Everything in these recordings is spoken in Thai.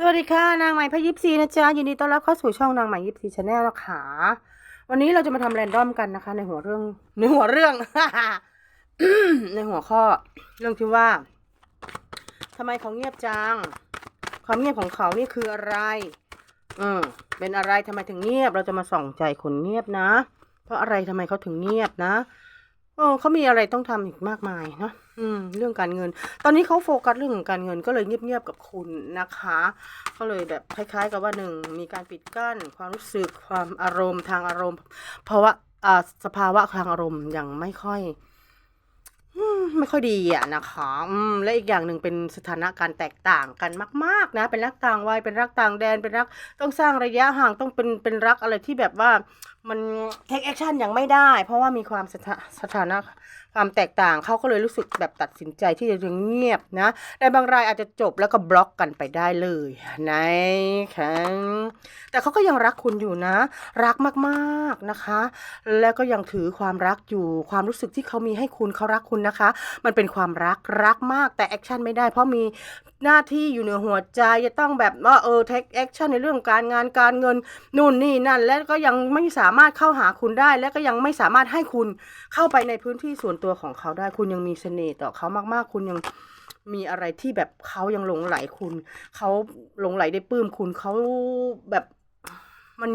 สวัสดีค่ะ นางใหม่พยิปซีนะจ๊ะยินดีต้อนรับเข้าสู่ช่องนางใหม่ยิปซีชาแนลนะคะวันนี้เราจะมาทำแรนดอมกันนะคะ ในหัวเรื่องในหัวเรื่อง ในหัวข้อ เรื่องที่ว่าทำไมเขาเงียบจัง ความเงียบของเขานี่คืออะไร อืมเป็นอะไรทำไมถึงเงียบ เราจะมาส่องใจคนเงียบนะ เพราะอะไรทำไมเขาถึงเงียบนะ เออเขามีอะไรต้องทำอีกมากมายเนาะอืม เรื่องการเงิน ตอนนี้เขาโฟกัสเรื่องของการเงินก็เลยเงียบๆกับคุณนะคะก็เลยแบบคล้าย ๆ กับว่าหนึ่งมีการปิดกั้น ความรู้สึกความอารมณ์ทางอารมณ์ เพราะว่าอ่าสภาวะทางอารมณ์ยังไม่ค่อยไม่ค่อยดีอะนะคะอืมและอีกอย่างหนึ่งเป็นสถานะการแตกต่างกันมาก ๆ นะ เป็นรักต่างวัยเป็นรักต่างแดน เป็นรักต้องสร้างระยะห่างต้องเป็นเป็นรักอะไรที่แบบว่า มันเทคแอคชั่นยังไม่ได้ เพราะว่ามีความสถาสถานะความแตกต่างเขาก็เลยรู้สึกแบบตัดสินใจที่จะเงียบนะในบางรายอาจจะจบแล้วก็บล็อกกันไปได้เลยนะคะแต่เขาก็ยังรักคุณอยู่นะ รักมากๆนะคะ แล้วก็ยังถือความรักอยู่ความรู้สึกที่เขามีให้คุณเขารักคุณนะคะ มันเป็นความรักรักมากแต่แอคชั่นไม่ได้ เพราะมีหน้าที่อยู่เหนือหัวใจจะต้องแบบว่าเออ take action ในเรื่องการงานการเงินนู่นนี่นั่น และก็ยังไม่สามารถเข้าหาคุณได้ และก็ยังไม่สามารถให้คุณเข้าไปในพื้นที่ส่วนตัวของเขาได้ คุณยังมีเสน่ห์ต่อเขามาก ๆ คุณยังมีอะไรที่แบบเขายังหลงไหลคุณ เขาหลงไหลได้ปลื้มคุณเขาแบบ มัน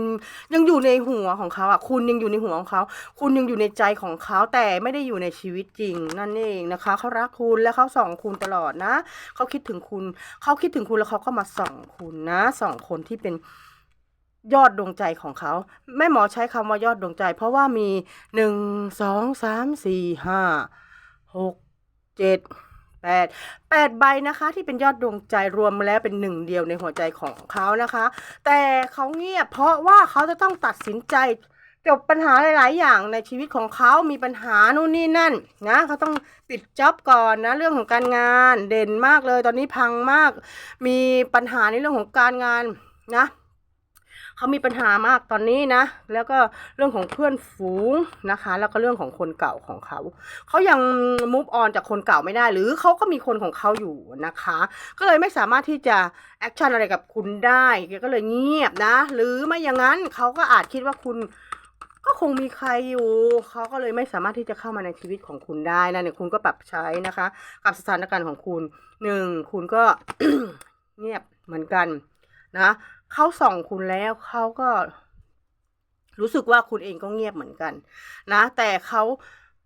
ยังอยู่ในหัวของเขาอะ คุณยังอยู่ในหัวของเขา คุณยังอยู่ในใจของเขาแต่ไม่ได้อยู่ในชีวิตจริง นั่นเองนะคะ เขารักคุณและเขาส่องคุณตลอดนะ เขาคิดถึงคุณ เขาคิดถึงคุณแล้วเขาก็มาส่องคุณนะส่องคนที่เป็นยอดดวงใจของเขา แม่หมอใช้คำว่ายอดดวงใจ เพราะว่ามีหนึ่งสองสามสี่ห้าหกเจ็ด แปดแปดใบนะคะที่เป็นยอดดวงใจรวมแล้วเป็นหนึ่งเดียวในหัวใจของเขานะคะ แต่เขาเงียบเพราะว่าเขาจะต้องตัดสินใจจบปัญหาหลาย ๆ อย่างในชีวิตของเขามีปัญหานู่นนี่นั่นนะเขาต้องปิดจ็อบก่อนนะเรื่องของการงานเด่นมากเลย ตอนนี้พังมาก มีปัญหาในเรื่องของการงานนะ เขามีปัญหามากตอนนี้นะ แล้วก็เรื่องของเพื่อนฝูงนะคะ แล้วก็เรื่องของคนเก่าของเขาเขายังมุฟออนจากคนเก่าไม่ได้ หรือเขาก็มีคนของเขาอยู่นะคะ ก็เลยไม่สามารถที่จะแอคชั่นอะไรกับคุณได้ก็เลยเงียบนะ หรือไม่อย่างนั้นเขาก็อาจคิดว่าคุณก็คงมีใครอยู่ เขาก็เลยไม่สามารถที่จะเข้ามาในชีวิตของคุณได้นะเนี่ยคุณก็ปรับใช้นะคะ กับสถานการณ์ของคุณหนึ่งคุณก็เงียบเหมือนกันนะ เขาส่องคุณแล้วเขาก็ รู้สึกว่าคุณเองก็เงียบเหมือนกัน นะ แต่เขา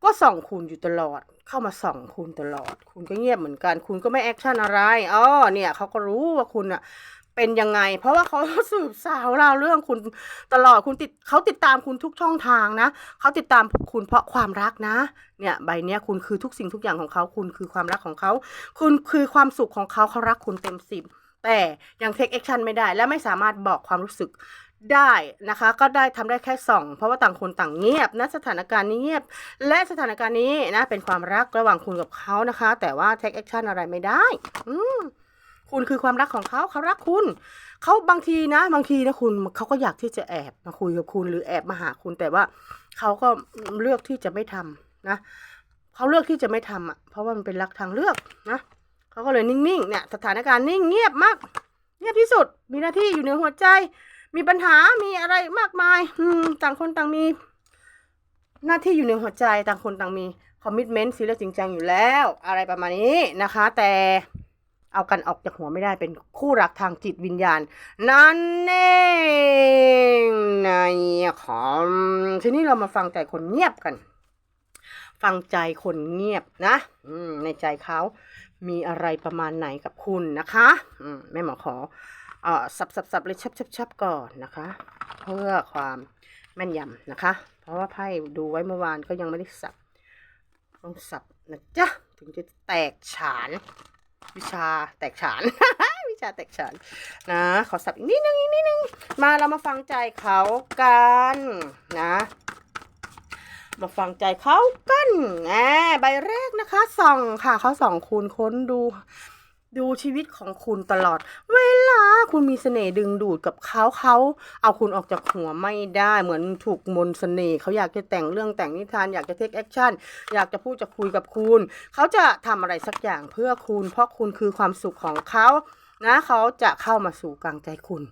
ก็ส่องคุณอยู่ตลอด เข้ามาส่องคุณตลอด คุณก็เงียบเหมือนกัน คุณก็ไม่แอคชั่นอะไรอ๋อเนี่ยเขาก็รู้ว่าคุณอะเป็นยังไง เพราะว่าเขาสืบสาวเราเรื่องคุณตลอดคุณติดเขาติดตามคุณทุกช่องทางนะเขาติดตามคุณเพราะความรักนะ เนี่ยใบเนี้ยคุณคือทุกสิ่งทุกอย่างของเขาคุณคือความรักของเขา คุณคือความสุขของเขาเขารักคุณเต็มสิบ แต่ยังเทคแอคชั่นไม่ได้ และไม่สามารถบอกความรู้สึกได้นะคะ ก็ได้ทำได้แค่ส่อง เพราะว่าต่างคนต่างเงียบนะสถานการณ์นี้เงียบ และสถานการณ์นี้นะเป็นความรักระหว่างคุณกับเขานะคะ แต่ว่าเทคแอคชั่นอะไรไม่ได้ อืมคุณคือความรักของเขาเขารักคุณ เขาบางทีนะ บางทีนะคุณเขาก็อยากที่จะแอบมาคุยกับคุณหรือแอบมาหาคุณแต่ว่าเขาก็เลือกที่จะไม่ทำนะเขาเลือกที่จะไม่ทำอะ เพราะว่ามันเป็นรักทางเลือกนะ เขาก็เลยนิ่งๆเนี่ยสถานการณ์นิ่งเงียบมาก เงียบที่สุด มีหน้าที่อยู่เหนือหัวใจ มีปัญหามีอะไรมากมายอืมต่างคนต่างมี หน้าที่อยู่ในหัวใจต่างคนต่างมีคอมมิชเมนต์ซีเรียสจริงจังอยู่แล้ว อะไรประมาณนี้นะคะ แต่เอากันออกจากหัวไม่ได้เป็นคู่รักทางจิตวิญญาณ นั่นเองในของทีนี้เรามาฟังใจคนเงียบกัน ฟังใจคนเงียบนะในใจเขา มีอะไรประมาณไหนกับคุณนะคะอืมแม่หมอขออ่อสับสับสับเลยชับชับชับก่อนนะคะ เพื่อความแม่นยำนะคะ เพราะว่าไพ่ดูไว้เมื่อวานก็ยังไม่ได้สับต้องสับนะจ๊ะถึงจะแตกฉาน วิชาแตกฉาน วิชาแตกฉานนะ ขอสับอีกนิดนึงอีกนิดนึงมาเรามาฟังใจเขากันนะ มาฟังใจเขากันแหมใบแรกนะคะส่องค่ะเขาส่องคุณค้นดูดูชีวิตของคุณตลอด เวลาคุณมีเสน่ห์ดึงดูดกับเขาเขาเอาคุณออกจากหัวไม่ได้เหมือนถูกมนต์เสน่ห์เขาอยากจะแต่งเรื่องแต่งนิทานอยากจะเทคแอคชั่นอยากจะพูดจะคุยกับคุณ เขาจะทำอะไรสักอย่างเพื่อคุณ เพราะคุณคือความสุขของเขานะเขาจะเข้ามาสู่กลางใจคุณ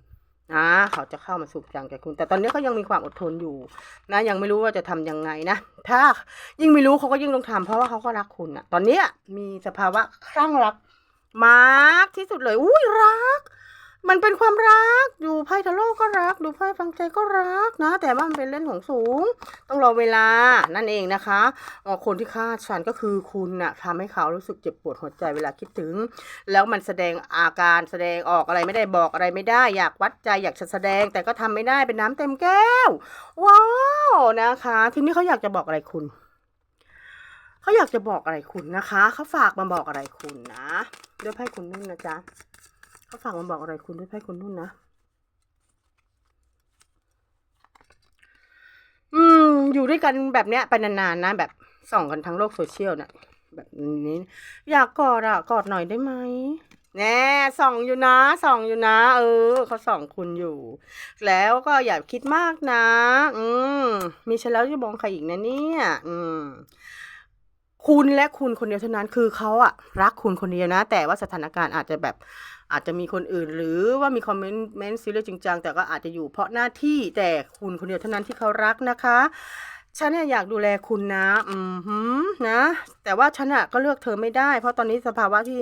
นะ เขาจะเข้ามาสูบจังกับคุณ แต่ตอนนี้เขายังมีความอดทนอยู่ นะ ยังไม่รู้ว่าจะทำยังไงนะ ถ้ายิ่งไม่รู้เขาก็ยิ่งต้องทำเพราะว่าเขาก็รักคุณอะตอนนี้มีสภาวะคลั่งรักมากที่สุดเลย อุ้ยรัก มันเป็นความรัก ดูไพ่ทาโร่ก็รัก ดูไพ่ฟังใจก็รักนะ แต่ว่ามันเป็นเล่นของสูง ต้องรอเวลา นั่นเองนะคะคนที่ฆ่าฉันก็คือคุณน่ะทำให้เขารู้สึกเจ็บปวดหัวใจเวลาคิดถึง แล้วมันแสดงอาการแสดงออกอะไรไม่ได้บอกอะไรไม่ได้ อยากวัดใจอยากจะแสดง แต่ก็ทำไม่ได้เป็นน้ำเต็มแก้ว ว้าวนะคะ ทีนี้เขาอยากจะบอกอะไรคุณ เขาอยากจะบอกอะไรคุณนะคะ เขาฝากมาบอกอะไรคุณนะด้วยไพ่คุณนุ่นนะจ๊ะ เขาฝากมาบอกอะไรคุณด้วยไพ่คุณนุ่นนะอืม อยู่ด้วยกันแบบเนี้ยไปนานๆนะ แบบส่องกันทั้งโลกโซเชียลเนี่ยแบบนี้ อยากกอดอะ กอดหน่อยได้ไหมแน่ส่องอยู่นะส่องอยู่นะ เออเขาส่องคุณอยู่ แล้วก็อย่าคิดมากนะ อืมมีฉันแล้วจะมองใครอีกนะเนี่ย อืม คุณและคุณคนเดียวเท่านั้นคือเขาอะรักคุณคนเดียวนะ แต่ว่าสถานการณ์อาจจะแบบอาจจะมีคนอื่น หรือว่ามีคอมเมนต์เมนต์ซีเรียสจริงจังแต่ก็อาจจะอยู่เพราะหน้าที่แต่คุณคนเดียวเท่านั้นที่เขารักนะคะ ฉันเนี่ยอยากดูแลคุณนะ อืมนะ แต่ว่าฉันอะก็เลือกเธอไม่ได้ เพราะตอนนี้สภาวะที่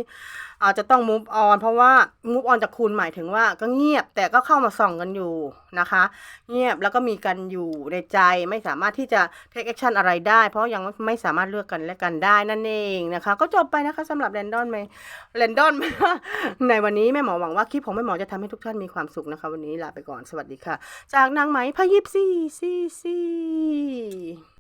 อาจจะต้อง move on เพราะว่า move on จากคุณหมายถึงว่าก็เงียบแต่ก็เข้ามาส่องกันอยู่นะคะ เงียบแล้วก็มีกันอยู่ในใจไม่สามารถที่จะ take action อะไรได้ เพราะยังไม่สามารถเลือกกันและกันได้นั่นเองนะคะ ก็จบไปนะคะสำหรับแรนดอนไหมแรนดอนในวันนี้แม่หมอหวังว่าคลิปของแม่หมอจะทำให้ทุกท่านมีความสุขนะคะ วันนี้ลาไปก่อนสวัสดีค่ะ จากนางไหมพยิบซี่ซี่ซี่ своей.